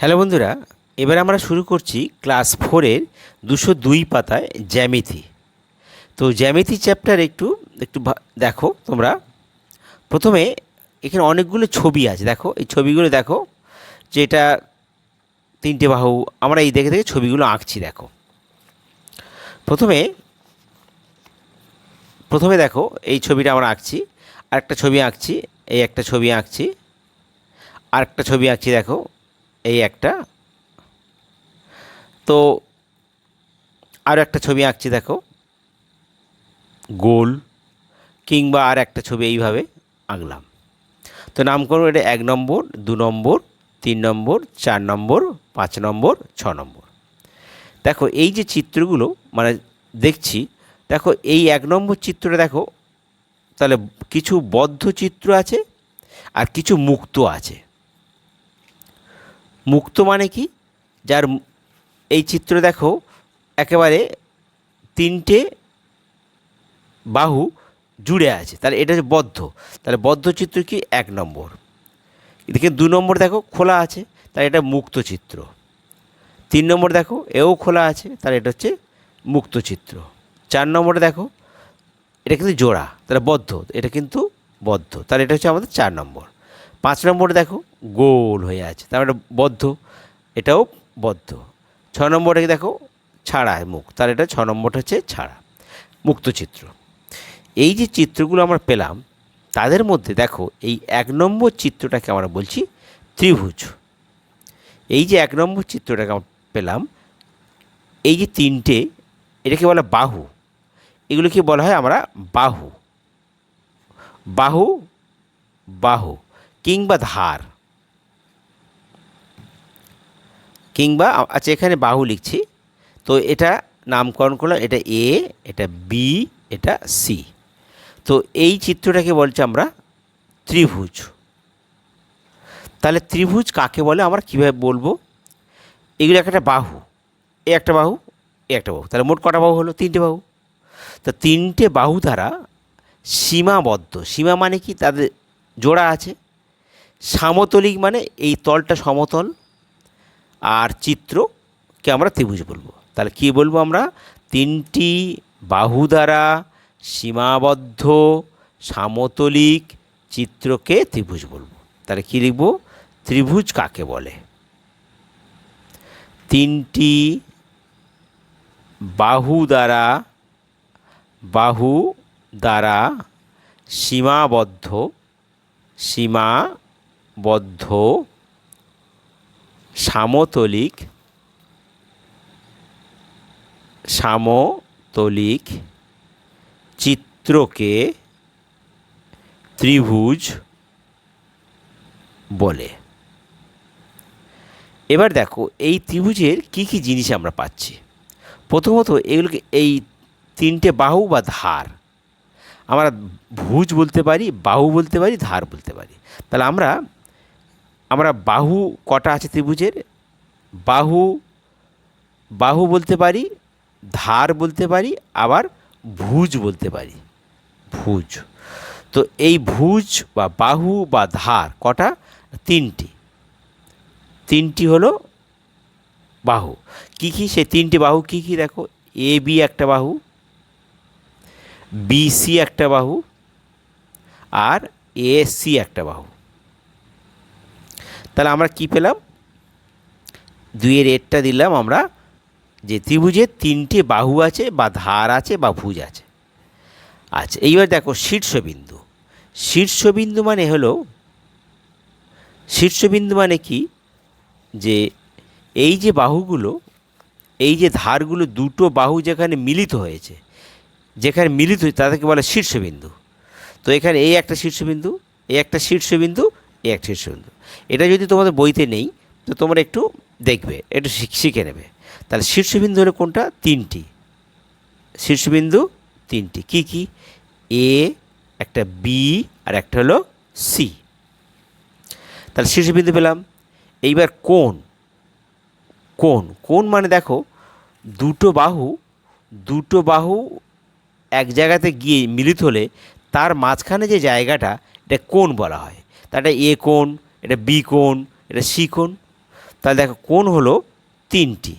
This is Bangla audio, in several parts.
হ্যালো বন্ধুরা, এবার আমরা শুরু করছি ক্লাস ফোরের দুশো দুই পাতায় জ্যামিতি। তো জ্যামিতি চ্যাপ্টার একটু একটু দেখো তোমরা। প্রথমে এখানে অনেকগুলো ছবি আছে, দেখো, এই ছবিগুলো দেখো যে এটা তিনটে বাহু, আমরা এই দেখে দেখে ছবিগুলো আঁকছি, দেখো। প্রথমে প্রথমে দেখো, এই ছবিটা আমরা আঁকছি, আরেকটা ছবি আঁকছি, এই একটা ছবি আঁকছি, আরেকটা ছবি আঁকছি, দেখো। এই একটা। তো আরও একটা ছবি আঁকছি দেখো। গোল। কিংবা আর একটা ছবি এইভাবে আঁকলাম। তো নামকরণ এটা এক নম্বর দু নম্বর তিন নম্বর চার নম্বর পাঁচ নম্বর ছ নম্বর। দেখো এই যে চিত্রগুলো মানে দেখছি দেখো এই এক নম্বর চিত্রটা দেখো তাহলে কিছু বদ্ধ চিত্র আছে আর কিছু মুক্ত আছে। মুক্ত মানে কি? যার এই চিত্র দেখো, একেবারে তিনটে বাহু জুড়ে আছে। তাহলে এটা হচ্ছে বদ্ধ। তাহলে বদ্ধ চিত্র কি? এক নম্বর। এদিকে দু নম্বর দেখো, খোলা আছে, তাহলে এটা মুক্ত চিত্র। তিন নম্বর দেখো, এও খোলা আছে, তাহলে এটা হচ্ছে মুক্ত চিত্র। চার নম্বরে দেখো, এটা কিন্তু জোড়া, তাহলে বদ্ধ, এটা কিন্তু বদ্ধ। তাহলে এটা হচ্ছে আমাদের চার নম্বর। পাঁচ নম্বরে দেখো, গোল হয়ে আছে। তার মানে বদ্ধ, এটাও বদ্ধ। ছ নম্বরে দেখো ছাড়া মুখ। তার এটা ছ নম্বরটা হচ্ছে ছাড়া, মুক্ত চিত্র। এই যে চিত্রগুলো আমরা পেলাম, তাদের মধ্যে দেখো, এই এক নম্বর চিত্রটাকে আমরা বলছি ত্রিভুজ। এই যে এক নম্বর চিত্রটাকে আমরা পেলাম, এই যে তিনটে, এটাকে বলে বাহু। এগুলোকে বলা হয় আমরা বাহু। বাহু বাহু। কিংবা ধার। কিংবা আচ্ছা এখানে বাহু লিখছি। তো এটা নামকরণ করলাম, এটা এ এটা বি এটা সি তো এই চিত্রটাকে বলছি আমরা ত্রিভুজ। তাহলে ত্রিভুজ কাকে বলে? আমরা কীভাবে বলব? এগুলো একটা বাহু। এ একটা বাহু, এ একটা বাহু। তাহলে মোট কটা বাহু হলো? তিনটে বাহু। তা তিনটে বাহু দ্বারা সীমাবদ্ধ। সীমা মানে কি? তাদের জোড়া আছে। সামতলিক মানে এই তলটা সমতল আর চিত্রকে আমরা ত্রিভুজ বলব। তাহলে কি বলব আমরা? তিনটি বাহু দ্বারা সীমাবদ্ধ সামতলিক চিত্রকে ত্রিভুজ বলব। তাহলে কী লিখব? ত্রিভুজ কাকে বলে? তিনটি বাহু দ্বারা বাহু দ্বারা সীমাবদ্ধ সীমাবদ্ধ সামতলিক সামতলিক, চিত্রকে ত্রিভুজ বলে। এবার দেখো, এই ত্রিভুজের কি কি জিনিস আমরা পাচ্ছি? প্রথমত এগুলোকে, এই তিনটে বাহু বা ধার। আমরা ভুজ বলতে পারি, বাহু বলতে পারি, ধার বলতে পারি। তাহলে আমরা আমরা বাহু কটা আছে ত্রিভুজের? বাহু বাহু বলতে পারি, ধার বলতে পারি, আবার ভুজ বলতে পারি। ভুজ। তো এই ভুজ বা বাহু বা ধার কটা? তিনটি। তিনটি হলো বাহু। কি কি? সে তিনটি বাহু কি কি? দেখো, এ, বি একটা বাহু, বি, সি একটা বাহু, আর এ, সি একটা বাহু। তাহলে আমরা কি পেলাম? দুইয়ের এরটা দিলাম আমরা যে ত্রিভুজের তিনটে বাহু আছে বা ধার আছে বা ভুজ আছে। আচ্ছা এইবার দেখো শীর্ষবিন্দু। শীর্ষবিন্দু মানে হলো, শীর্ষবিন্দু মানে কি? যে এই যে বাহুগুলো, এই যে ধারগুলো দুটো বাহু যেখানে মিলিত হয়েছে, যেখানে মিলিত হয়েছে, তাদেরকে বলে শীর্ষবিন্দু। তো এখানে এই একটা শীর্ষবিন্দু, এই একটা শীর্ষবিন্দু এই একটা শীর্ষবিন্দু এটা যদি তোমাদের বইতে নেই, তো তোমরা একটু দেখবে, একটু শিখে নেবে। তাহলে শীর্ষবিন্দু হলো কোনটা? তিনটি। শীর্ষবিন্দু, তিনটি। কি কি? এ, একটা বি আর একটা হলো সি তাহলে শীর্ষবিন্দু পেলাম। এইবার কোন কোন কোন মানে দেখো, দুটো বাহু দুটো বাহু এক জায়গাতে গিয়ে মিলিত হলে তার মাঝখানে যে জায়গাটা, এটা কোন বলা হয়। তা এটা এ কোন এটা বি কোন এটা সি কোন তাহলে দেখো, কোণ হলো তিনটি।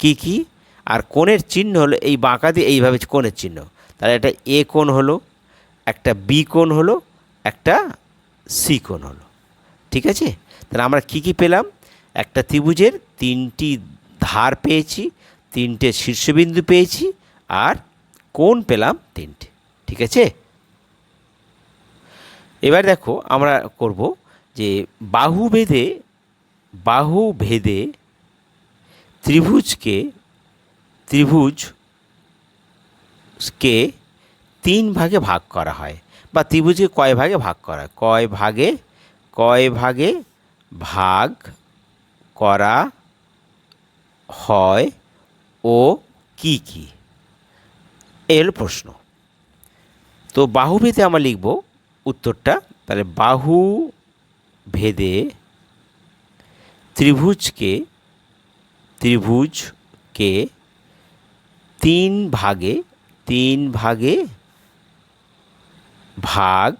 কি কি? আর কোণের চিহ্ন হলো এই বাঁকা দিয়ে এইভাবে কোণের চিহ্ন। তাহলে একটা এ কোণ হলো, একটা বি কোণ হলো, একটা সি কোণ হলো। ঠিক আছে? তাহলে আমরা কি কি পেলাম? একটা ত্রিভুজের তিনটি ধার পেয়েছি, তিনটে শীর্ষবিন্দু পেয়েছি, আর কোণ পেলাম তিনটে। ঠিক আছে? এবার দেখো আমরা করব যে বাহু ভেদে বাহু ভেদে ত্রিভুজকে ত্রিভুজকে তিন ভাগে ভাগ করা হয় বা ত্রিভুজকে কয় ভাগে ভাগ করা হয়? কয় ভাগে কয় ভাগে ভাগ করা হয় ও কি কি? হলো প্রশ্ন। তো বাহু ভেদে আমরা লিখব উত্তরটা, তাহলে বাহু ভেদে ত্রিভুজকে ত্রিভুজকে তিন ভাগে তিন ভাগে ভাগ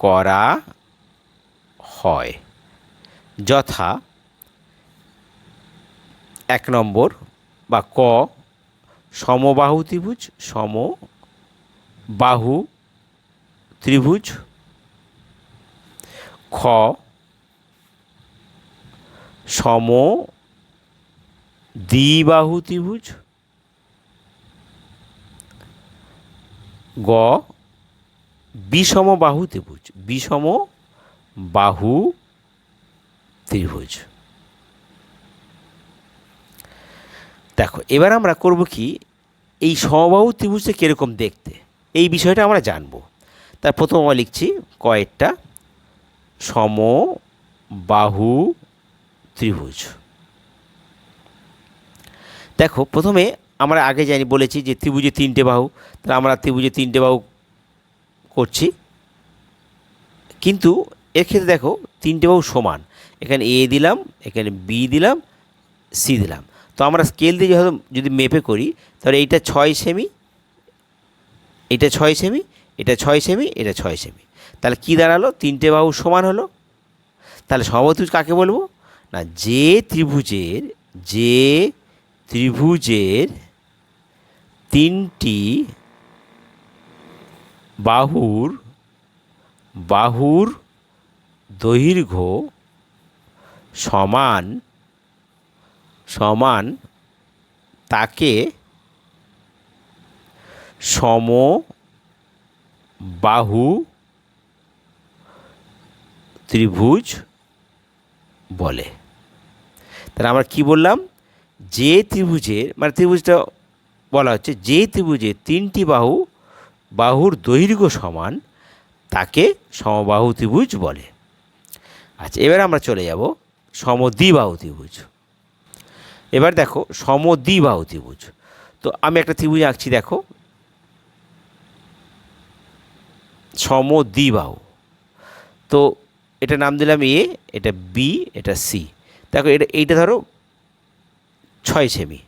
করা হয়। যথা এক নম্বর বা ক, সমবাহু ত্রিভুজ, সমবাহু ত্রিভুজ, খ, সম, দ্বিবাহু ত্রিভুজ, গ বিষম বাহু ত্রিভুজ বিষম বাহু ত্রিভুজ। দেখো, এবার আমরা করব কি, এই সমবাহু ত্রিভুজটা কীরকম দেখতে? এই বিষয়টা আমরা জানব। তার প্রথম আমরা লিখছি কয়েকটা সম, বাহু, ত্রিভুজ। দেখো, প্রথমে আমরা আগে জানি, বলেছি যে ত্রিভুজে তিনটে বাহু, তাহলে আমরা ত্রিভুজে তিনটে বাহু করছি। কিন্তু এক্ষেত্রে দেখো, তিনটে বাহু সমান। এখানে এ দিলাম, এখানে বি দিলাম, সি দিলাম। তো আমরা স্কেল দিয়ে যদি মেপে করি, তাহলে এইটা ছয় সেমি এটা ছয় সেমি এটা ছয় সেমি, এটা ছয় সেমি। তাহলে কী দাঁড়াল? তিনটে বাহু সমান হলো। তাহলে সমত্রিভুজ কাকে বলব? না, যে ত্রিভুজের যে ত্রিভুজের তিনটি বাহুর বাহুর দৈর্ঘ্য সমান সমান তাকে সম বাহু, ত্রিভুজ বলে। তাহলে আমরা কি বললাম? যে ত্রিভুজের মানে ত্রিভুজটা বলা হচ্ছে, যে ত্রিভুজের তিনটি বাহু, বাহুর দৈর্ঘ্য সমান, তাকে সমবাহু ত্রিভুজ বলে। আচ্ছা এবার আমরা চলে যাব সমদ্বিবাহু ত্রিভুজ। এবার দেখো, সমদ্বিবাহু ত্রিভুজ। তো আমি একটা ত্রিভুজ আঁকছি, দেখো। সমদ্বিবাহু তো এটা নাম দিলাম এ, এটা বি, এটা সি। দেখো এটা, এইটা ধরো ছয় সেমি।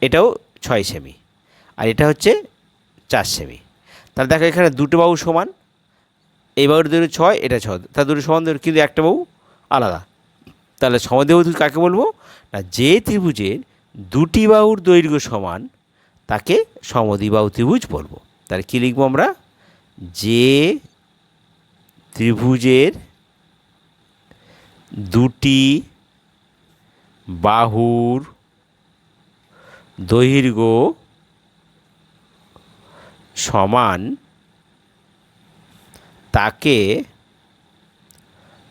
এটাও ছয় সেমি। আর এটা হচ্ছে চার সেমি। তাহলে দেখো এখানে দুটো বাহু সমান। এই বাহুর দৈর্ঘ্য ছয়, এটা ছয়। তার দুটো সমান দৈর্ঘ্য কিন্তু একটা বাহু আলাদা। তাহলে সমদেহ কাকে বলব? না, যে ত্রিভুজের দুটি বাহুর দৈর্ঘ্য সমান, তাকে সমদ্বিবাহু ত্রিভুজ বলব। তাহলে কী লিখব আমরা? যে ত্রিভুজের দুটি বাহুর দৈর্ঘ্য সমান তাকে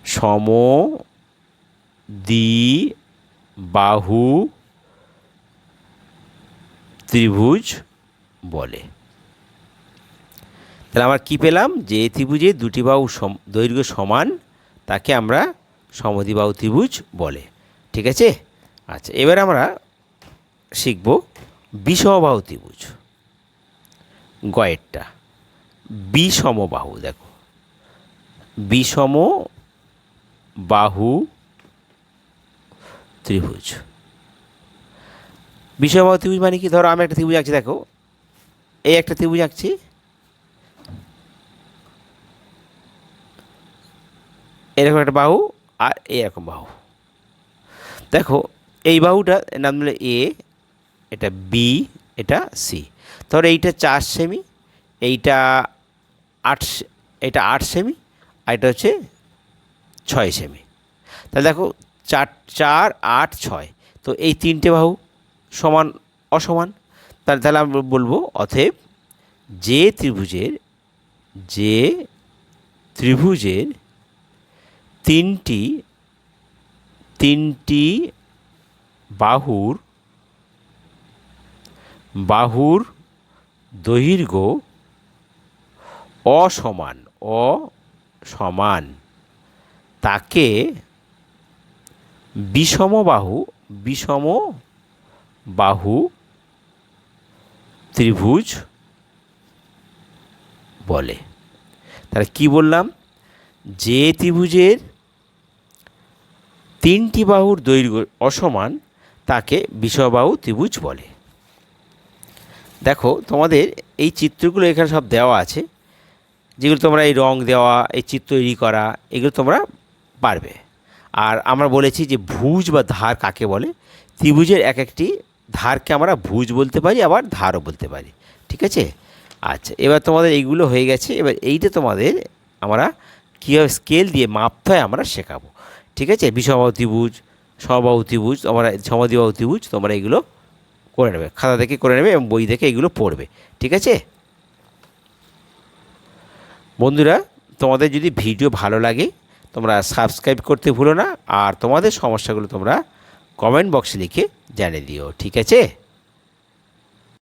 সম বাহু ত্রিভুজ বলে। তাহলে আমরা কী পেলাম? যে ত্রিভুজে দুটি বাহু দৈর্ঘ্য সমান, তাকে আমরা সমদ্বিবাহু ত্রিভুজ বলে। ঠিক আছে? আচ্ছা এবার আমরা শিখব বিষমবাহু ত্রিভুজ। গয়েরটা। বিষমবাহু, দেখো। বিষম বাহু ত্রিভুজ। বিষমবাহু ত্রিভুজ মানে কি? ধরো আমি একটা ত্রিভুজ আঁকছি, দেখো। এই একটা ত্রিভুজ আঁকছি। এরকম একটা বাহু আর এরকম বাহু। দেখো, এই বাহুটা নাম দিলে এ, এটা বি, এটা সি। তাহলে এইটা চার সেমি, এইটা আট এটা আট সেমি আর এটা হচ্ছে ছয় সেমি। তাহলে দেখো, চার চার, আট, ছয়। তো এই তিনটে বাহু সমান, অসমান? তাহলে তাহলে আমরা বলব অতএব যে ত্রিভুজের যে ত্রিভুজের তিনটি তিনটি বাহুর বাহুর দৈর্ঘ্য অসমান অসমান। তাকে বিষমবাহু বিষম বাহু ত্রিভুজ বলে। তাহলে কি বললাম? যে ত্রিভুজের তিনটি বাহুর দৈর্ঘ্য অসমান তাকে বিষমবাহু ত্রিভুজ বলে। দেখো, তোমাদের এই চিত্রগুলো এখানে সব দেওয়া আছে, যেগুলো তোমরা এই রং দেওয়া, এই চিত্র তৈরি করা, এগুলো তোমরা পারবে। আর আমরা বলেছি যে ভুজ বা ধার কাকে বলে? ত্রিভুজের এক একটি ধারকে আমরা ভুজ বলতে পারি, আবার ধারও বলতে পারি। ঠিক আছে? আচ্ছা এবার তোমাদের এইগুলো হয়ে গেছে, এবার এইটা তোমাদের আমরা কীভাবে স্কেল দিয়ে মাপতে হয় আমরা শেখাবো। ঠিক আছে? বিষমবাহু ত্রিভুজ সমবাহু ত্রিভুজ, তোমরা সমাধিবাহু তোমরা এগুলো করে নেবে। খাতা থেকে করে নেবে এবং বই থেকে এগুলো পড়বে। ঠিক আছে? বন্ধুরা, তোমাদের যদি ভিডিও ভালো লাগে, তোমরা সাবস্ক্রাইব করতে ভুলো না। আর তোমাদের সমস্যাগুলো তোমরা কমেন্ট বক্সে লিখে জানিয়ে দিও। ঠিক আছে?